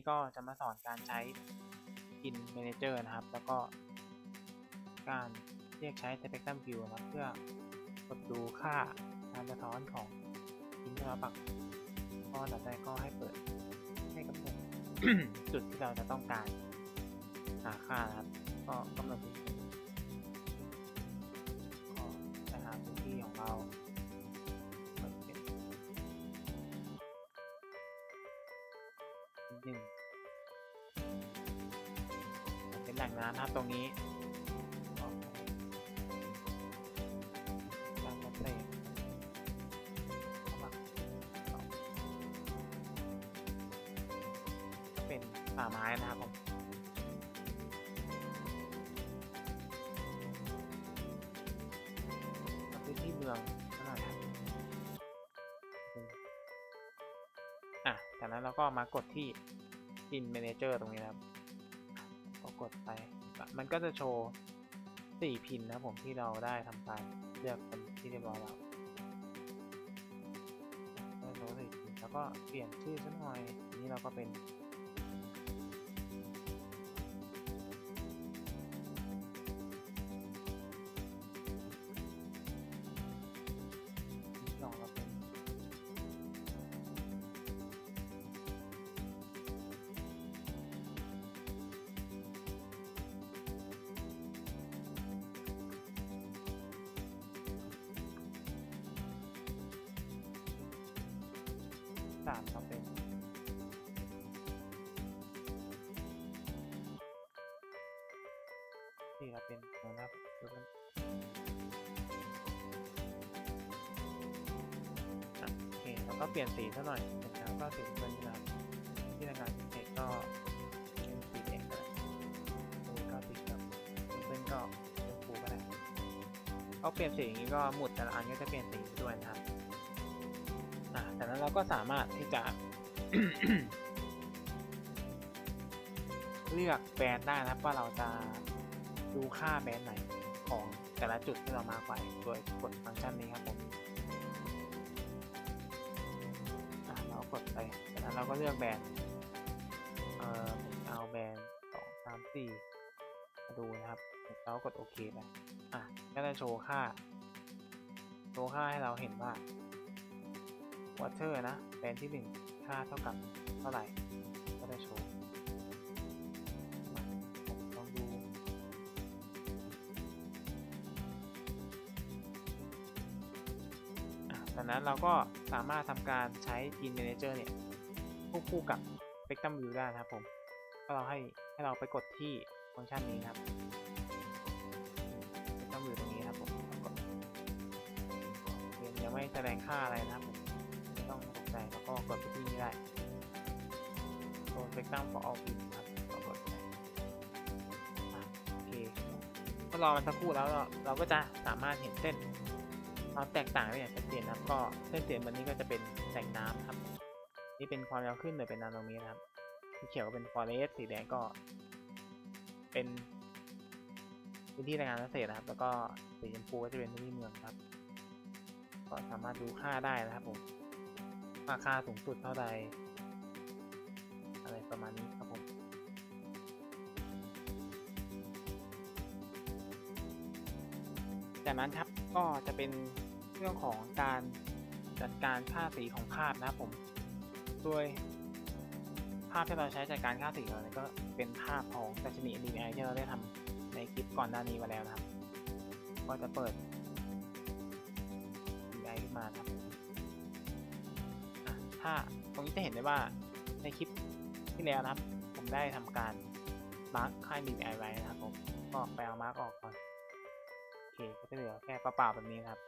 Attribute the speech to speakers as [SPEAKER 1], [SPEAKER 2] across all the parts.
[SPEAKER 1] นี่ก็จะมาสอนการใช้ Pin Manager นะครับ แล้วก็การเรียกใช้ Spectrum View นะครับ เพื่อกดดูค่าการสะท้อนของพินที่เราปักก็ต่อไปก็ให้เปิดให้กำหนดจุดที่เราจะต้องการหาค่านะครับ ก็กำหนด แหล่งน้ำนะครับตรงนี้ก็การกระเตงเต่อก็เป็นป่าไม้นะครับผมพื้นที่เมืองสักหน่อยครับอืมอะจากนั้นเราก็มากดที่ Pin Manager ตรงนี้นะครับ ก็กดไปมันก็จะโชว์4พินนะผมที่เราได้ทำการเลือกเป็นที่เรียบร้อยแล้วโชว์สี่พินแล้วก็เปลี่ยนชื่อสักหน่อยทีนี้เราก็เป็น สามเราเป็นสี่เราเป็นนะครับดูกันโอเคแล้วก็เปลี่ยนสีซะหน่อยนะครับก็สีเป็นนะครับที่ทำงานเอกก็เป็นสีแดงก็ได้ตรงนี้ก็สีแบบเป็นก็เป็นฟูก็ได้ก็เปลี่ยนสีอย่างนี้ก็หมุดแต่ละอันก็จะเปลี่ยนสีด้วยนะครับ เราก็สามารถที่จะ เลือกแบรนด์ได้นะครับว่าเราจะดูค่าแบรนด์ไหนของแต่ละจุดที่เรามาไว้โดยกดฟังก์ชันนี้ครับผมเรากดไปจากนั้นเราก็เลือกแบรนด์เออเอาแบรนด์สองสามสี่มาดูนะครับเรากดโอเคไปอะก็จะโชว์ค่า โชว์ค่าให้เราเห็นว่า water นะแบรนที่หนึ่งค่าเท่ากับเท่าไหร่ ก็จะโชว์มาผมลองดูจากนั้นเราก็สามารถทำการใช้ In Manager เนี่ยควบคู่กับ Spectrum View ได้นะครับผม ก็เราให้ให้เราไปกดที่ฟังก์ชันนี้นะครับ Spectrum View ตรงนี้นะครับผมยังไม่แสดงค่าอะไรนะครับผม ใจแล้วก็กดไปที่นี่ได้ตัว Spectrum for all pin ครับก็กดไปอะโอเคก็รอมันสักครู่แล้วเราเราก็จะสามารถเห็นเส้นความแตกต่างได้อย่างชัดเจนนะครับ ก็เส้นเสีน้ำเงินนี้ก็จะเป็นแหล่งน้ำครับ นี่เป็นความยาวขึ้นเลยเป็นนาโนเมตรนะครับสีเขียวก็เป็นฟอเรสสีแดงก็ เป็นพื้นที่แรงงานเกษตรนะครับ แล้วก็สีชมพูก็จะเป็นพื้นที่เมืองครับ ก็สามารถดูค่าได้นะครับผม ว่าคาสูงสุดเท่าใดอะไรประมาณนี้ครับผมจากนั้นครับก็จะเป็นเรื่องของการจัดการค่าสีของภาพนะครับผมโดยภาพที่เราใช้จัดการค่าสีเราเนี่ยก็เป็นภาพของดัชนี DPI ที่เราได้ทำในคลิปก่อนหน้านี้มาแล้วนะครับ ก็จะเปิด DPI ขึ้นมาครับ ถ้าตรงนี้จะเห็นได้ว่าในคลิปที่แล้วนะครับ ผมได้ทำการมาร์คค่า DPI ไอไว้นะครับผมก็ไปเอามาร์กออกก่อนโอเคก็จะเหลือแค่เปล่าๆแบบนี้ครับ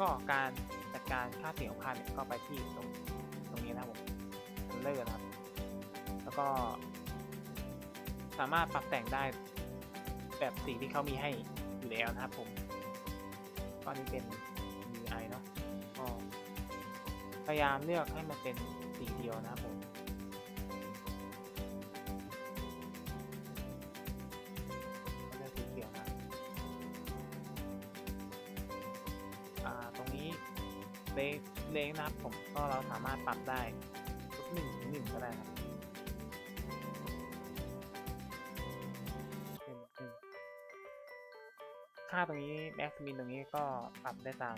[SPEAKER 1] ก็การจัดการค่าเสียงของภาเนี่ยก็ไปที่ตรงตรงนี้นะครับผมเลอร์นะครับ แล้วก็ สามารถปรับแต่งได้แบบสีที่เขามีให้อยู่แล้วนะครับผมก็อันนี้เป็น UI เนาะก็ พยายามเลือกให้มันเป็นสีเดียวนะครับผมเล็อกสีเขียวนะตรงนี้เลงนับผมก็เราสามารถปรับได้ทุกหนึ่งงหนึ่งก็ได้ครับค่าตรงนี้แม็กซ์มินตรงนี้ก็ปรับได้ตาม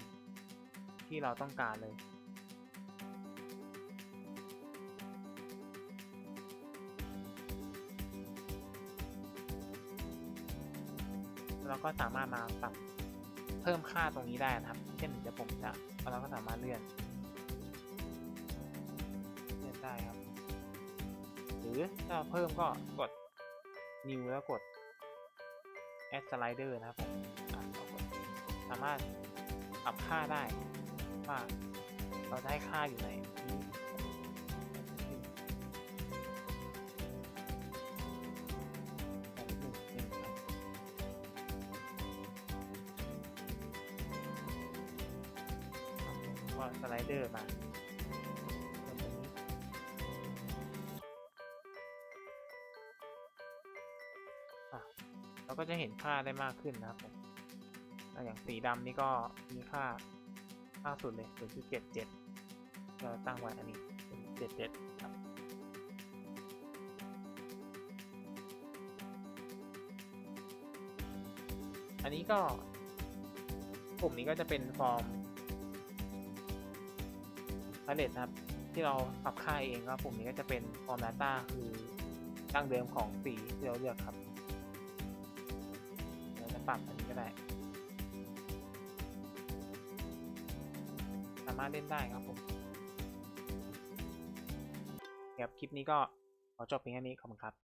[SPEAKER 1] ที่เราต้องการเลย เราก็สามารถมาปรับเพิ่มค่าตรงนี้ได้นะครับ เช่นเดี๋ยวผมจะเราก็สามารถเลื่อนเลื่อนได้ครับ หรือถ้าเพิ่มก็กด new แล้วกด add slider นะครับผมสามารถปรับค่าได้ว่าเราได้ค่าอยู่ใน ก็สไลเดอร์มาเพิ่มตรงนี้เราก็จะเห็นค่าได้มากขึ้นนะครับผมอย่างสีดำนี่ก็มีค่าค่าสุดเลย0.77เจ็ดเราตั้งไว้อันนี้เป็น77ครับอันนี้ก็ปุ่มนี้ก็จะเป็นฟอร์ม พาเลตนะครับ ที่เราปรับค่าเองก็ปุ่มนี้ก็จะเป็นฟอร์ม Data คือตั้งเดิมของสีที่เราเลือกครับเราจะปรับอันนี้ก็ได้ สามารถเล่นได้ครับผมครับคลิปนี้ก็ขอจบเพียงแค่นี้ขอบคุณครับ